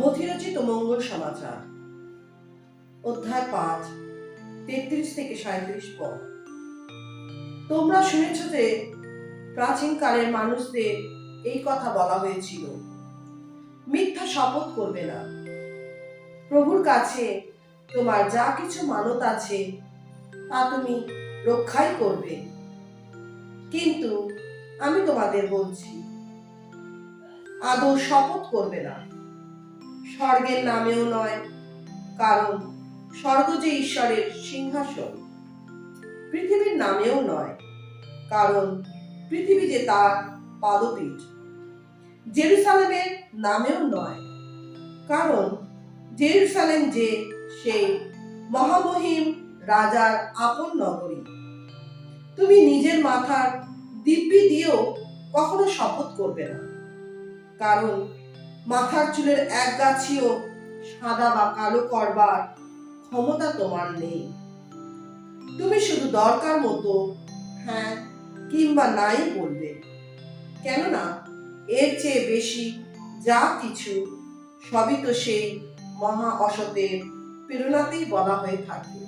মথিরচিত মঙ্গল সমাচার। অধ্যায় পাঁচ, তেত্রিশ থেকে সাঁত্রিশ পদ তোমরা শুনেছ যে প্রাচীনকালের মানুষদের এই কথা বলা হয়েছিল, মিথ্যা শপথ করবে না। প্রভুর কাছে তোমার যা কিছু মানত আছে, তা তুমি রক্ষাই করবে। কিন্তু আমি তোমাদের বলছি, আদৌ শপথ করবে না। স্বর্গের নামেও নয়, কারণ স্বর্গ যে ঈশ্বরের সিংহাসন, পৃথিবীর নামেও নয়, কারণ পৃথিবী যে তার পাদপীঠ জেরুসালেমের নামেও নয়, কারণ জেরুসালেম যে সেই মহামহিম রাজার আপন নগরী। তুমি নিজের মাথার দিব্যি দিয়েও কখনো শপথ করবে না, কারণ মাথার চুলের এক গাছিও সাদা বা কালো করবার ক্ষমতা তোমার নেই। তুমি শুধু দরকার মতো হ্যাঁ কিংবা নাই বলবে। কেননা এর চেয়ে বেশি যা কিছু সবই তো সেই মহা অসতের প্রেরণাতেই বলা হয়ে থাকে।